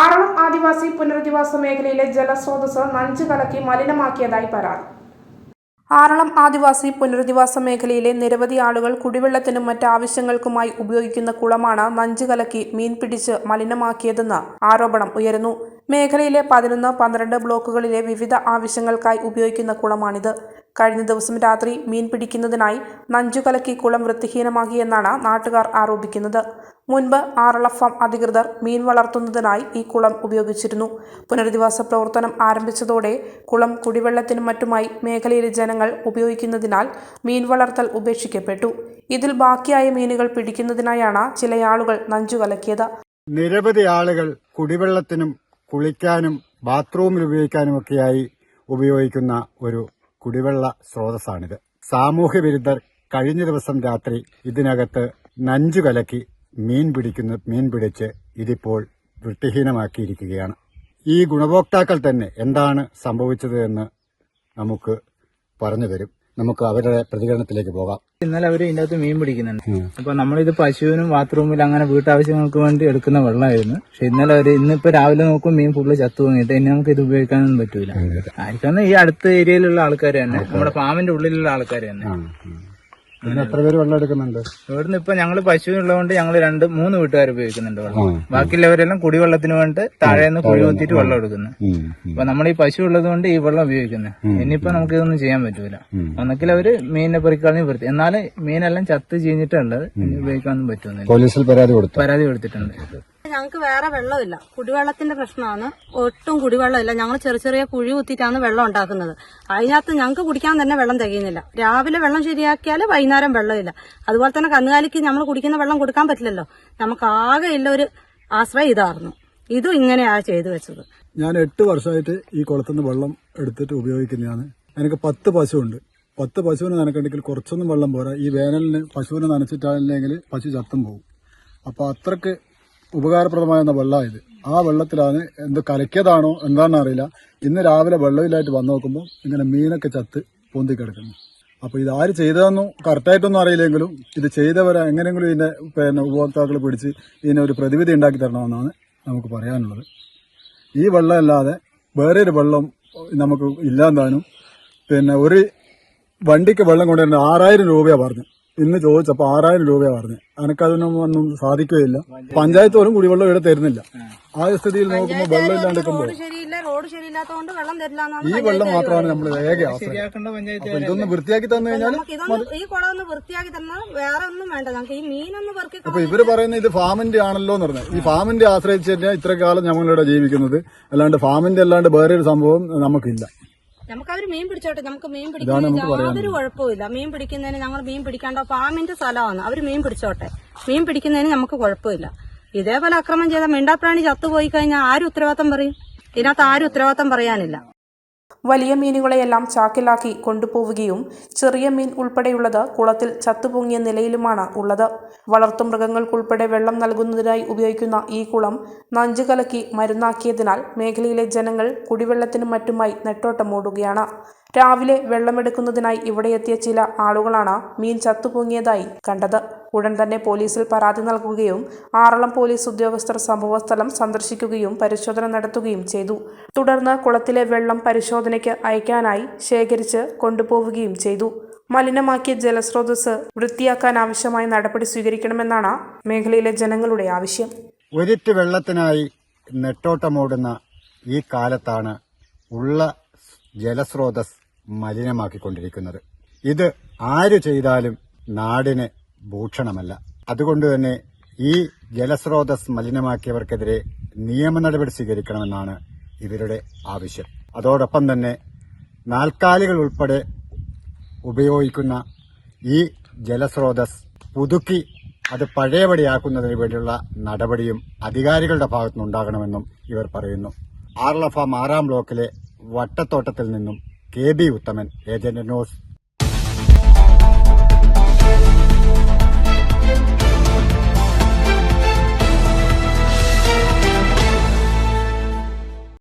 ആറളം ആദിവാസി പുനരധിവാസ മേഖലയിലെ ജലസ്രോതസ് നഞ്ചു കലക്കി മലിനമാക്കിയതായി പരാതി. ആറളം ആദിവാസി പുനരധിവാസ മേഖലയിലെ നിരവധി ആളുകൾ കുടിവെള്ളത്തിനും മറ്റ് ആവശ്യങ്ങൾക്കുമായി ഉപയോഗിക്കുന്ന കുളമാണ് നഞ്ചു കലക്കി മീൻ പിടിച്ച് മലിനമാക്കിയതെന്ന് ആരോപണം ഉയരുന്നു. മേഖലയിലെ പതിനൊന്ന് പന്ത്രണ്ട് ബ്ലോക്കുകളിലെ വിവിധ ആവശ്യങ്ങൾക്കായി ഉപയോഗിക്കുന്ന കുളമാണിത്. കഴിഞ്ഞ ദിവസം രാത്രി മീൻ പിടിക്കുന്നതിനായി നഞ്ചു കലക്കി കുളം വൃത്തിഹീനമാക്കിയെന്നാണ് നാട്ടുകാർ ആരോപിക്കുന്നത്. മുൻപ് ആറള ഫാം അധികൃതർ മീൻ വളർത്തുന്നതിനായി ഈ കുളം ഉപയോഗിച്ചിരുന്നു. പുനരധിവാസ പ്രവർത്തനം ആരംഭിച്ചതോടെ കുളം കുടിവെള്ളത്തിനും മറ്റുമായി മേഖലയിലെ ജനങ്ങൾ ഉപയോഗിക്കുന്നതിനാൽ മീൻ വളർത്തൽ ഉപേക്ഷിക്കപ്പെട്ടു. ഇതിൽ ബാക്കിയായ മീനുകൾ പിടിക്കുന്നതിനായാണ് ചിലയാളുകൾ നഞ്ചു കലക്കിയത് നിരവധി ആളുകൾ കുടിവെള്ളത്തിനും കുളിക്കാനും ബാത്റൂമിൽ ഉപയോഗിക്കാനുമൊക്കെയായി ഉപയോഗിക്കുന്ന ഒരു കുടിവെള്ള സ്രോതസ്സാണിത്. സാമൂഹ്യ വിരുദ്ധർ കഴിഞ്ഞ ദിവസം രാത്രി ഇതിനകത്ത് നഞ്ചു കലക്കി മീൻ പിടിക്കുന്ന മീൻ പിടിച്ച് ഇതിപ്പോൾ വൃത്തിഹീനമാക്കിയിരിക്കുകയാണ്. ഈ ഗുണഭോക്താക്കൾ തന്നെ എന്താണ് സംഭവിച്ചത് എന്ന് നമുക്ക് പറഞ്ഞു തരും. നമുക്ക് അവരുടെ പ്രതികരണത്തിലേക്ക് പോകാം. ഇന്നലെ അവർ ഇതിന്റെ അകത്ത് മീൻ പിടിക്കുന്നുണ്ട്. അപ്പൊ നമ്മളിത് പശുവിനും ബാത്റൂമിൽ അങ്ങനെ വീട്ടാവശ്യങ്ങൾക്ക് വേണ്ടി എടുക്കുന്ന വെള്ളമായിരുന്നു. പക്ഷെ ഇന്നലെ അവർ ഇന്നിപ്പോ രാവിലെ നോക്കും മീൻ ഫുള്ള് ചത്തു വാങ്ങിയിട്ട് ഇനി നമുക്ക് ഇത് ഉപയോഗിക്കാനൊന്നും പറ്റൂല. ആയിരിക്കും ഈ അടുത്ത ഏരിയയിലുള്ള ആൾക്കാർ തന്നെ നമ്മുടെ ഫാമിന്റെ ഉള്ളിലുള്ള ആൾക്കാർ തന്നെ. പിന്നെ എത്ര പേര് വെള്ളം എടുക്കുന്നുണ്ട്? ഇവിടുന്ന് ഇപ്പൊ ഞങ്ങൾ പശുവിനുള്ളതുകൊണ്ട് ഞങ്ങൾ രണ്ട് മൂന്ന് വീട്ടുകാർ ഉപയോഗിക്കുന്നുണ്ട് വെള്ളം. ബാക്കിയുള്ളവരെല്ലാം കുടിവെള്ളത്തിന് വേണ്ടി നിന്ന് കുഴി കുത്തിയിട്ട് വെള്ളം എടുക്കുന്നു. അപ്പൊ നമ്മൾ ഈ പശു ഉള്ളത് കൊണ്ട് ഈ വെള്ളം ഉപയോഗിക്കുന്നത് ഇനിയിപ്പോ നമുക്ക് ഇതൊന്നും ചെയ്യാൻ പറ്റൂല. ഒന്നെങ്കിൽ അവർ മീനിനെ പെറുക്കാളും വൃത്തി എന്നാലും മീനെല്ലാം ചത്ത് ചീഞ്ഞിട്ടുള്ളത് ഇനി ഉപയോഗിക്കാനൊന്നും പറ്റുന്നില്ല പോലീസിൽ പരാതി കൊടുത്തു. പരാതി കൊടുത്തിട്ടുണ്ട്. ഞങ്ങൾക്ക് വേറെ വെള്ളമില്ല. കുടിവെള്ളത്തിന്റെ പ്രശ്നമാണ്. ഒട്ടും കുടിവെള്ളമില്ല. ഞങ്ങൾ ചെറിയ ചെറിയ കുഴി കുത്തിയിട്ടാണ് വെള്ളം ഉണ്ടാക്കുന്നത്. അതിനകത്ത് ഞങ്ങൾക്ക് കുടിക്കാൻ തന്നെ വെള്ളം തികയുന്നില്ല. രാവിലെ വെള്ളം ശരിയാക്കിയാൽ വൈകുന്നേരം വെള്ളമില്ല. അതുപോലെ തന്നെ കന്നുകാലിക്ക് നമ്മൾ കുടിക്കുന്ന വെള്ളം കൊടുക്കാൻ പറ്റില്ലല്ലോ. നമുക്ക് ആകെ ഇല്ല ഒരു ആശ്രയം ഇതായിരുന്നു ഇതും ഇങ്ങനെയാ ചെയ്തു വെച്ചത്. ഞാൻ എട്ട് വർഷമായിട്ട് ഈ കുളത്തിൽ നിന്ന് വെള്ളം എടുത്തിട്ട് ഉപയോഗിക്കുന്നതാണ്. എനിക്ക് പത്ത് പശുവുണ്ട്. പത്ത് പശുവിന് നനക്കണ്ടെങ്കിൽ കുറച്ചൊന്നും വെള്ളം പോരാ. ഈ വേനലിന് പശുവിനെ നനച്ചിട്ടില്ലെങ്കിൽ പശു ചത്തും പോകും. അപ്പോൾ അത്രയ്ക്ക് ഉപകാരപ്രദമായ വെള്ളമായത് ആ വെള്ളത്തിലാണ് എന്ത് കലക്കിയതാണോ എന്താണെന്ന് അറിയില്ല. ഇന്ന് രാവിലെ വെള്ളമില്ലായിട്ട് വന്നു നോക്കുമ്പോൾ ഇങ്ങനെ മീനൊക്കെ ചത്ത് പൊന്തി കിടക്കുന്നു. അപ്പോൾ ഇത് ആര് ചെയ്തതെന്നും കറക്റ്റായിട്ടൊന്നും അറിയില്ലെങ്കിലും ഇത് ചെയ്തവരെ എങ്ങനെയെങ്കിലും ഇതിന്റെ പിന്നെ ഉപഭോക്താക്കൾ പിടിച്ച് ഒരു പ്രതിവിധി ഉണ്ടാക്കി തരണമെന്നാണ് നമുക്ക് പറയാനുള്ളത്. ഈ വെള്ളമല്ലാതെ ഒരു വെള്ളം നമുക്ക് ഇല്ലാന്താനും പിന്നെ ഒരു വണ്ടിക്ക് വെള്ളം കൊണ്ടുവരുന്ന ആറായിരം രൂപയാണ് പറഞ്ഞു ഇന്ന് ചോദിച്ചപ്പോൾ ആറായിരം രൂപയാണ് പറഞ്ഞത് അനക്കതിനൊന്നും ഒന്നും സാധിക്കുകയില്ല. പഞ്ചായത്ത് പോലും കുടിവെള്ളം ഇവിടെ തരുന്നില്ല. ആ സ്ഥിതിയിൽ നോക്കുമ്പോൾ വെള്ളം ഇല്ലാണ്ടിരിക്കുമ്പോൾ റോഡ് ശരിയില്ല റോഡ് ശരിയില്ലാത്തതുകൊണ്ട് വെള്ളം തരില്ല ഈ വെള്ളം മാത്രമാണ് നമ്മൾ ഏക ആശ്രയം. ഇതൊന്ന് വൃത്തിയാക്കി തന്നു കഴിഞ്ഞാൽ ഈ കുളം ഒന്ന് വൃത്തിയാക്കി തന്നാൽ വേറെ ഒന്നും വേണ്ട. നമുക്ക് ഈ മീനൊന്ന് അപ്പൊ ഇവർ പറയുന്നത് ഇത് ഫാമിന്റെ ആണല്ലോ എന്ന് പറഞ്ഞത് ഈ ഫാമിന്റെ ആശ്രയിച്ച് ഇത്ര കാലം ഞങ്ങളിവിടെ ജീവിക്കുന്നത്. അല്ലാണ്ട് ഫാമിന്റെ അല്ലാണ്ട് വേറെ ഒരു സംഭവം നമുക്കില്ല. നമുക്ക് അവർ മീൻ പിടിച്ചോട്ടെ നമുക്ക് മീൻ പിടിക്കുന്നതിന് യാതൊരു കുഴപ്പമില്ല മീൻ പിടിക്കുന്നതിന് ഞങ്ങൾ മീൻ പിടിക്കാണ്ടോ? ഫാമിന്റെ സ്ഥലമാണ്. അവർ മീൻ പിടിച്ചോട്ടെ. മീൻ പിടിക്കുന്നതിന് നമുക്ക് കുഴപ്പമില്ല. ഇതേപോലെ അക്രമം ചെയ്ത മിണ്ടാപ്രാണി ചത്തുപോയി കഴിഞ്ഞാൽ ആരും ഉത്തരവാദിത്തം പറയും? ഇതിനകത്ത് ആരും ഉത്തരവാദിത്തം പറയാനില്ല. വലിയ മീനുകളെയെല്ലാം ചാക്കിലാക്കി കൊണ്ടുപോവുകയും ചെറിയ മീൻ ഉൾപ്പെടെയുള്ളത് കുളത്തിൽ ചത്തുപൊങ്ങിയ നിലയിലുമാണ് ഉള്ളത്. വളർത്തുമൃഗങ്ങൾക്കുൾപ്പെടെ വെള്ളം നൽകുന്നതിനായി ഉപയോഗിക്കുന്ന ഈ കുളം നഞ്ചു കലക്കി മരുന്നാക്കിയതിനാൽ മേഖലയിലെ ജനങ്ങൾ കുടിവെള്ളത്തിനും മറ്റുമായി നെട്ടോട്ടമോടുകയാണ് രാവിലെ വെള്ളമെടുക്കുന്നതിനായി ഇവിടെയെത്തിയ ചില ആളുകളാണ് മീൻ ചത്തുപൊങ്ങിയതായി കണ്ടത്. ഉടൻ തന്നെ പോലീസിൽ പരാതി നൽകുകയും ആറളം പോലീസ് ഉദ്യോഗസ്ഥർ സംഭവസ്ഥലം സന്ദർശിക്കുകയും പരിശോധന നടത്തുകയും ചെയ്തു. തുടർന്ന് കുളത്തിലെ വെള്ളം പരിശോധനയ്ക്ക് അയക്കാനായി ശേഖരിച്ച് കൊണ്ടുപോവുകയും ചെയ്തു. മലിനമാക്കിയ ജലസ്രോതസ് വൃത്തിയാക്കാൻ ആവശ്യമായ നടപടി സ്വീകരിക്കണമെന്നാണ് മേഖലയിലെ ജനങ്ങളുടെ ആവശ്യം. ഒരിറ്റ് വെള്ളത്തിനായി നെട്ടോട്ടമോടുന്ന ഈ കാലത്താണ് ഉള്ള ജലസ്രോതസ് മലിനമാക്കിക്കൊണ്ടിരിക്കുന്നത്. ഇത് ആര് ചെയ്താലും നാടിന് ഭൂഷണമല്ല. അതുകൊണ്ട് തന്നെ ഈ ജലസ്രോതസ് മലിനമാക്കിയവർക്കെതിരെ നിയമ നടപടി സ്വീകരിക്കണമെന്നാണ് ഇവരുടെ ആവശ്യം. അതോടൊപ്പം തന്നെ നാൽക്കാലികൾ ഉൾപ്പെടെ ഉപയോഗിക്കുന്ന ഈ ജലസ്രോതസ് പുതുക്കി അത് പഴയപടിയാക്കുന്നതിന് വേണ്ടിയുള്ള നടപടിയും അധികാരികളുടെ ഭാഗത്തുനിന്നുണ്ടാകണമെന്നും ഇവർ പറയുന്നു. ആർലഫാം ആറാം ബ്ലോക്കിലെ വട്ടത്തോട്ടത്തിൽ നിന്നും K B Uthaman agent news